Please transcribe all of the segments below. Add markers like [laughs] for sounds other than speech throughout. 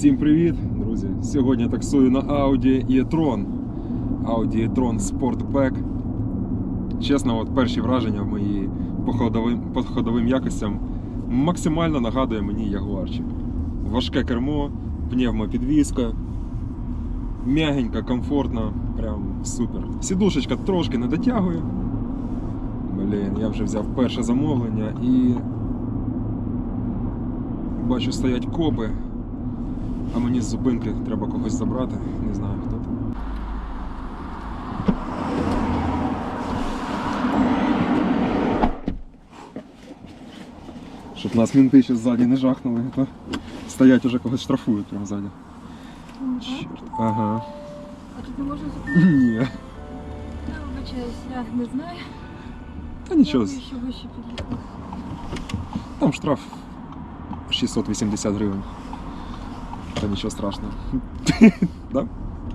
Всім привіт, друзі! Сьогодні таксую на Audi e-tron. Audi e-tron Sportback. Чесно, от перші враження мої по ходовим, якостям максимально нагадує мені ягуарчик. Важке кермо, пневмопідвізка, м'ягенько, комфортно, прям супер. Сідушечка трошки не дотягує. Блін, я вже взяв перше замовлення і бачу стоять копи. А мені з зупинки треба когось забрати, не знаю хто там. Щоб нас мінти ще ззаді не жахнули, то стоять уже когось штрафують прямо ззаді. Чорт. Ага. А тут не можна зупинити? Ні. Я вибачаюсь, я не знаю. Та нічого, Я ще вище під'їхала. там штраф 680 гривень. Та нічого страшного. [laughs] да?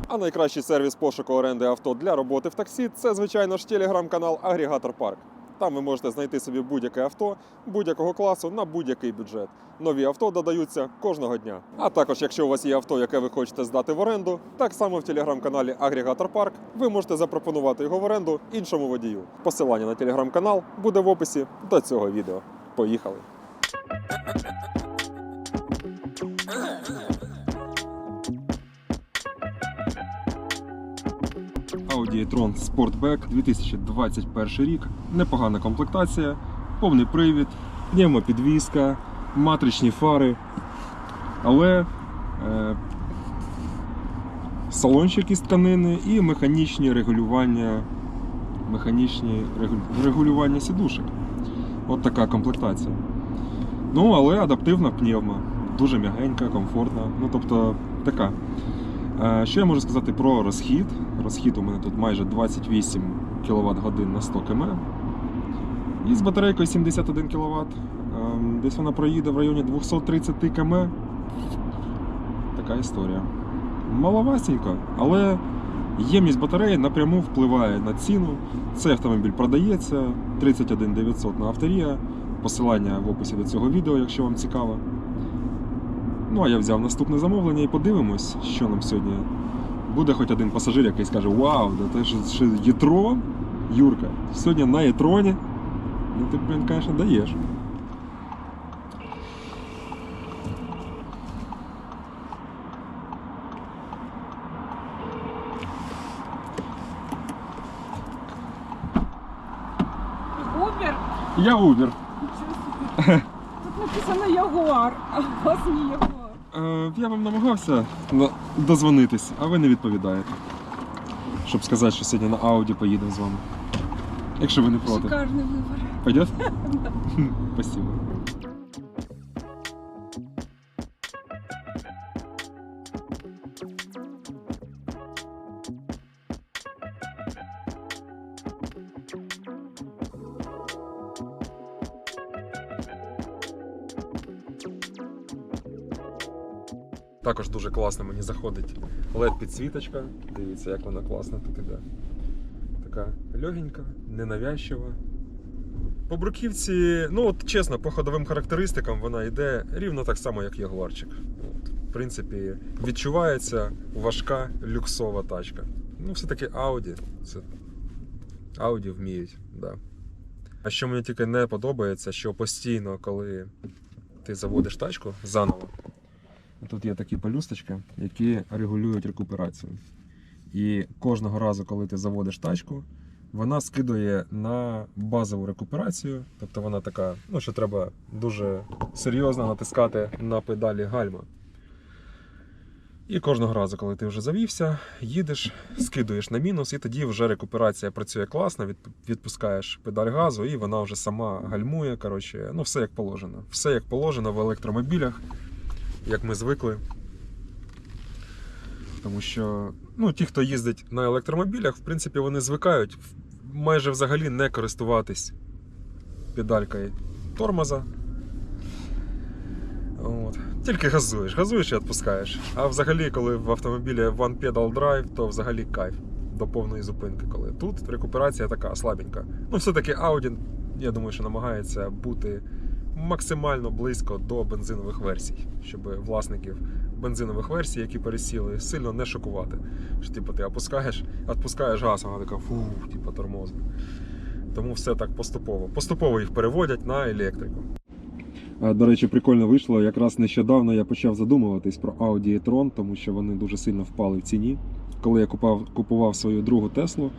А найкращий сервіс пошуку оренди авто для роботи в таксі це, звичайно ж, телеграм-канал Агрегатор Парк. Там ви можете знайти собі будь-яке авто будь-якого класу на будь-який бюджет. Нові авто додаються кожного дня. А також, якщо у вас є авто, яке ви хочете здати в оренду, так само в телеграм-каналі Агрегатор Парк ви можете запропонувати його в оренду іншому водію. Посилання на телеграм-канал буде в описі до цього відео. Поїхали! E-tron Sportback 2021 рік. Непогана комплектація, повний привід, пневмопідвізка, матричні фари. Але е, салончик із тканини і механічні регулювання, механічні регулювання сідушок. От така комплектація. Ну, але адаптивна пневма. Дуже м'ягенька, комфортна. Ну, тобто така. Е, Що я можу сказати про розхід? Розхід у мене тут майже 28 кВт годин на 100 км. І з батарейкою 71 кВт. Десь вона проїде в районі 230 км. Така історія. Маловасенько, але ємність батареї напряму впливає на ціну. Цей автомобіль продається 31 900 на авторія. Посилання в описі до цього відео, якщо вам цікаво. Ну, а я взяв наступне замовлення і подивимось, що нам сьогодні. Буде хоч один пасажир, який скаже: Вау, да ти ж ще єтро, Юрка, сьогодні на єтроні. Ну ти, блін, звісно, даєш. Убер? Я Убер. Тут написано Ягуар, а у вас не Ягуар. Е, я вам намагався дозвонитись, а ви не відповідаєте. Щоб сказати, що сьогодні на Ауді поїдемо з вами. Якщо ви не проти. Шикарний вибір. Пойдет? [laughs] Спасибо. Також дуже класно мені заходить led підсвіточка. Дивіться, як вона класно тут іде. Така легенька, ненавязчива. По бруківці, ну от чесно, по ходовим характеристикам вона йде рівно так само, як Ягуарчик. От, в принципі, відчувається важка люксова тачка. Ну, все-таки Audi. Це Audi вміють, да. А що мені тільки не подобається, що постійно, коли ти заводиш тачку заново, тут є такі пелюсточки, які регулюють рекуперацію. І кожного разу, коли ти заводиш тачку, вона скидує на базову рекуперацію. Тобто вона така, ну що треба дуже серйозно натискати на педалі гальма. І кожного разу, коли ти вже завівся, їдеш, скидуєш на мінус, і тоді вже рекуперація працює класно, відпускаєш педаль газу, і вона вже сама гальмує. Коротше, ну все як положено. Все як положено в електромобілях, як ми звикли. Тому що ну, ті, хто їздить на електромобілях, в принципі, вони звикають майже взагалі не користуватись педалькою тормоза. От. Тільки газуєш, газуєш і відпускаєш. А взагалі, коли в автомобілі One Pedal Drive, то взагалі кайф до повної зупинки. Коли тут рекуперація така слабенька. Ну, все-таки Audi, я думаю, що намагається бути максимально близько до бензинових версій, щоб власників бензинових версій, які пересіли, сильно не шокувати. Що типу, ти опускаєш, відпускаєш газ, вона така фух, типу тормозна. Тому все так поступово. Поступово їх переводять на електрику. До речі, прикольно вийшло. Якраз нещодавно я почав задумуватись про Audi e-tron, тому що вони дуже сильно впали в ціні. Коли я купав, купував свою другу Теслу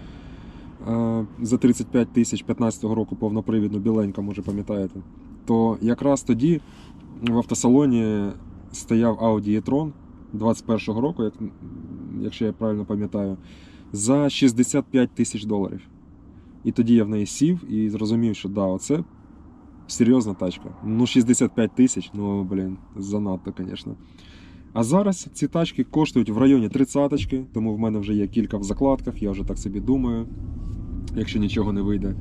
за 35 тисяч 15-го року повнопривідну біленька, може пам'ятаєте, то якраз тоді в автосалоні стояв Audi e-tron 21-го року, як, якщо я правильно пам'ятаю, за 65 тисяч доларів. І тоді я в неї сів і зрозумів, що да, оце серйозна тачка. Ну, 65 тисяч, ну, блін, занадто, звісно. А зараз ці тачки коштують в районі 30-ки, тому в мене вже є кілька в закладках, я вже так собі думаю, якщо нічого не вийде.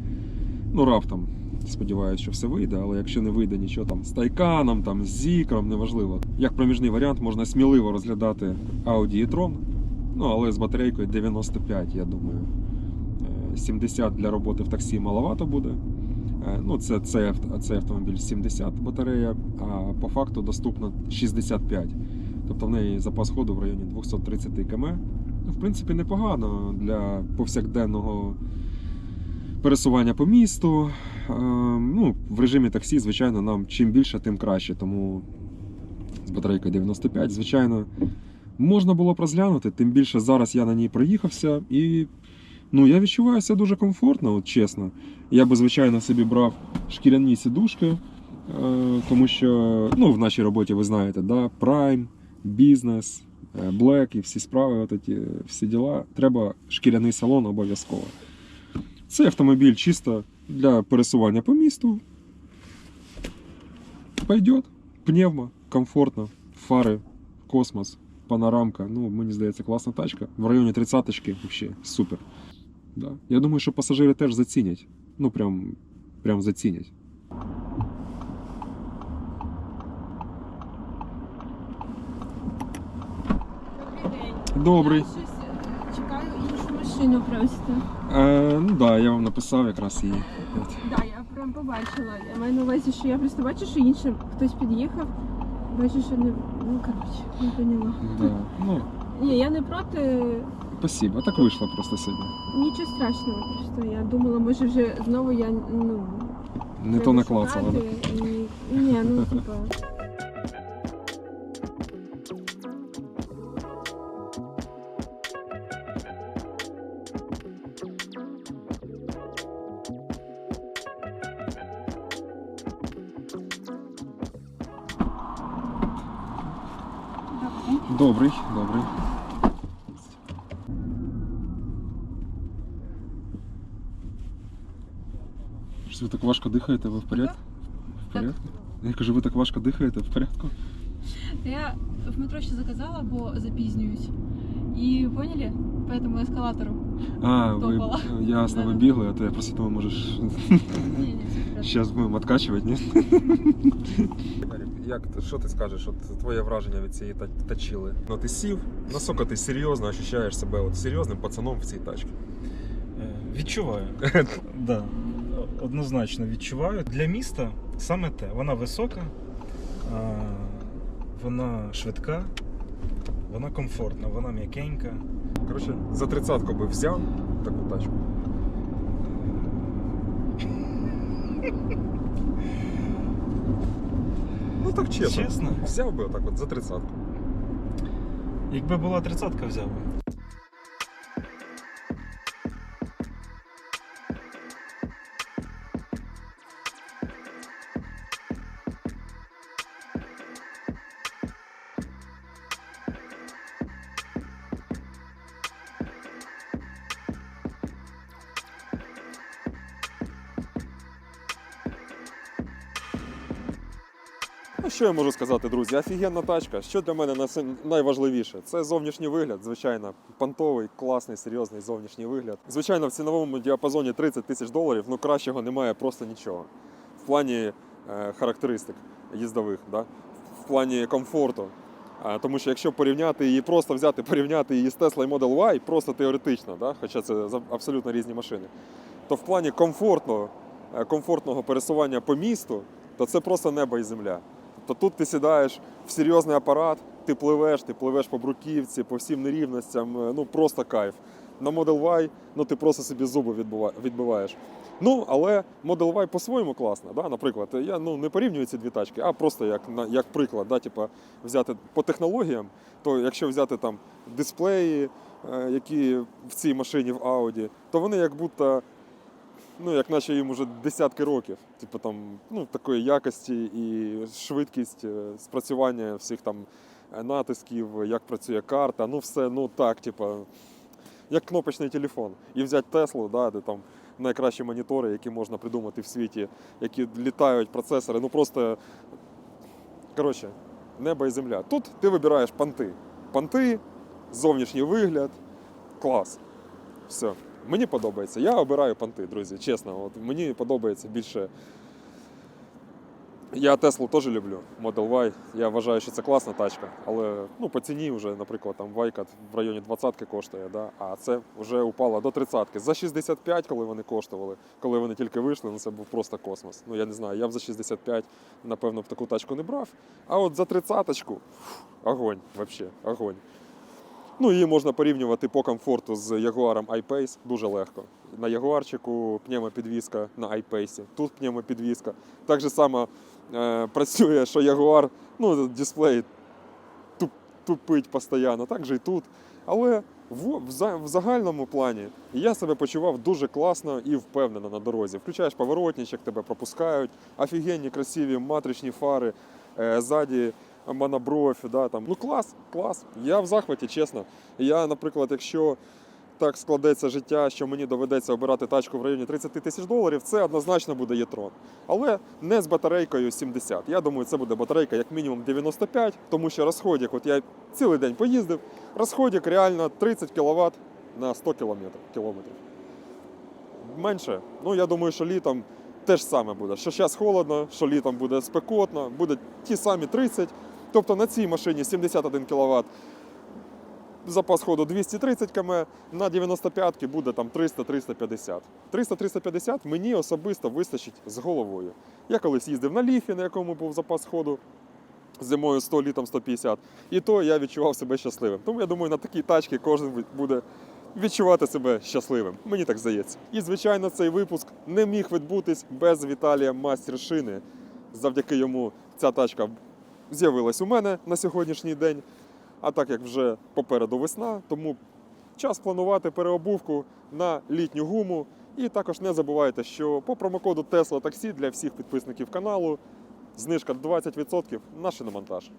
Ну, раптом. Сподіваюся, що все вийде, але якщо не вийде нічого там з Тайканом, там, з Зікром, неважливо. Як проміжний варіант можна сміливо розглядати Audi e-tron, ну але з батарейкою 95, я думаю. Е, 70 для роботи в таксі маловато буде. Е, Ну, це, це, цей автомобіль 70 батарея, а по факту доступно 65. Тобто в неї запас ходу в районі 230 км. Ну, в принципі, непогано для повсякденного пересування по місту. Е, Ну, в режимі таксі, звичайно, нам чим більше, тим краще. Тому з батарейкою 95, звичайно, можна було б розглянути, тим більше зараз я на ній проїхався і ну, я відчуваю себе дуже комфортно, от чесно. Я би, звичайно, собі брав шкіряні сідушки, е, тому що ну, в нашій роботі ви знаєте, да, Prime, бізнес, е, Black і всі справи, от ці, всі діла. Треба шкіряний салон обов'язково. Цей автомобіль чисто для пересування по місту. Пойдет. Пневмо, комфортно, фари, космос, панорамка. Ну, мені здається, класна тачка. В районі 30-ки взагалі супер. Да. Я думаю, що пасажири теж зацінять. Ну, прям, прям зацінять. Добрий день. Добрий. Машину просто. Е, ну да, я вам написав якраз її. Да, я прям побачила. Я маю на увазі, що я просто бачу, що іншим хтось під'їхав. Бачу, що не. Ну, коротше, не поняла. Да. Ну, Ні, я не проти. спасибо. Так вийшло просто сьогодні. Нічого страшного. Просто я думала, може вже знову я ну. Не то наклацала. Шукати і- Ні, ну типа. Добрий, добрий. Щось ви так важко дихаєте, ви в порядку? В порядку? Я кажу, ви так важко дихаєте, в порядку? Я в метро ще заказала, бо запізнююсь. І поняли? По этому ескалатору. А, ви Топала. ясно, ви бігли, а то я просто думав, можеш Ні, ні, все зараз будемо відкачувати, ні? Як що ти скажеш? От твоє враження від цієї та- тачіли? Ну ти сів, наскільки ти серйозно ощущаєш себе от серйозним пацаном в цій тачці? Е, Відчуваю. [laughs] да. Однозначно відчуваю. Для міста саме те. Вона висока, вона швидка, вона комфортна, вона м'якенька. Коротше, за тридцятку би взяв таку тачку. Ну так чесно. Чесно, Взяв би отак от за тридцятку. якби була тридцятка, взяв би. Що я можу сказати, друзі? Офігенна тачка. Що для мене найважливіше? Це зовнішній вигляд, звичайно, понтовий, класний, серйозний зовнішній вигляд. Звичайно, в ціновому діапазоні 30 тисяч доларів, ну кращого немає просто нічого. В плані е, характеристик їздових, да? в плані комфорту. Тому що якщо порівняти її, просто взяти, порівняти її з Tesla Model Y, просто теоретично, да? хоча це абсолютно різні машини, то в плані комфортного, е, комфортного пересування по місту то це просто небо і земля. Тобто тут ти сідаєш в серйозний апарат, ти пливеш, ти пливеш по бруківці, по всім нерівностям, е, ну просто кайф. На Model Y ну, ти просто собі зуби відбива- відбиваєш. Ну, але Model Y по-своєму класно. Да? Наприклад, я ну, не порівнюю ці дві тачки, а просто як, на- як приклад, да? типа, взяти по технологіям, то якщо взяти там дисплеї, е, які в цій машині в Audi, то вони як будто, ну, як наче їм уже десятки років. Типу там, ну, такої якості і швидкість е, спрацювання всіх там натисків, як працює карта, ну все, ну так, типу, як кнопочний телефон. І взяти Теслу, да, де там найкращі монітори, які можна придумати в світі, які літають процесори. Ну просто коротше, небо і земля. Тут ти вибираєш панти. Панти, зовнішній вигляд, клас. Все. Мені подобається. Я обираю панти, друзі, чесно. От мені подобається більше. Я Теслу теж люблю, Model Y. Я вважаю, що це класна тачка. Але ну, по ціні вже, наприклад, там Вайка в районі 20 коштує, да? а це вже упало до 30 За 65, коли вони коштували, коли вони тільки вийшли, ну це був просто космос. Ну я не знаю, я б за 65, напевно, б таку тачку не брав. А от за 30-ку огонь, взагалі, огонь. Ну, її можна порівнювати по комфорту з Jaguar I-Pace дуже легко. На Ягуарчику пневмопідвізка на I-Pace, тут пневмопідвізка. Так же само е, працює, що Jaguar, ну, дисплей туп, тупить постійно, так же і тут. Але в, в, в загальному плані я себе почував дуже класно і впевнено на дорозі. Включаєш поворотничок, тебе пропускають, офігенні красиві матричні фари, е, ззаді монобровь, да, там. Ну клас, клас. Я в захваті, чесно. Я, наприклад, якщо так складеться життя, що мені доведеться обирати тачку в районі 30 тисяч доларів, це однозначно буде Єтрон. Але не з батарейкою 70. Я думаю, це буде батарейка як мінімум 95, тому що розходик, от я цілий день поїздив, розходик реально 30 кВт на 100 кілометрів. Менше. Ну, я думаю, що літом те ж саме буде. Що зараз холодно, що літом буде спекотно, буде ті самі 30. Тобто на цій машині 71 кВт, запас ходу 230 км, на 95-ки буде там 300-350. 300-350 мені особисто вистачить з головою. Я колись їздив на ліфі, на якому був запас ходу зимою 100, літом 150. І то я відчував себе щасливим. Тому я думаю, на такій тачці кожен буде відчувати себе щасливим. Мені так здається. І, звичайно, цей випуск не міг відбутись без Віталія Мастершини. Завдяки йому ця тачка з'явилась у мене на сьогоднішній день. А так як вже попереду весна, тому час планувати переобувку на літню гуму. І також не забувайте, що по промокоду Tesla Taxi для всіх підписників каналу знижка 20% на шиномонтаж.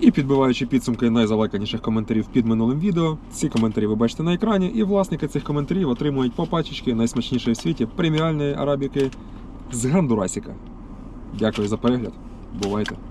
І підбиваючи підсумки найзалайканіших коментарів під минулим відео, ці коментарі ви бачите на екрані, і власники цих коментарів отримують по пачечки найсмачнішої в світі преміальної арабіки з Гандурасіка. Дякую за перегляд. Бувайте!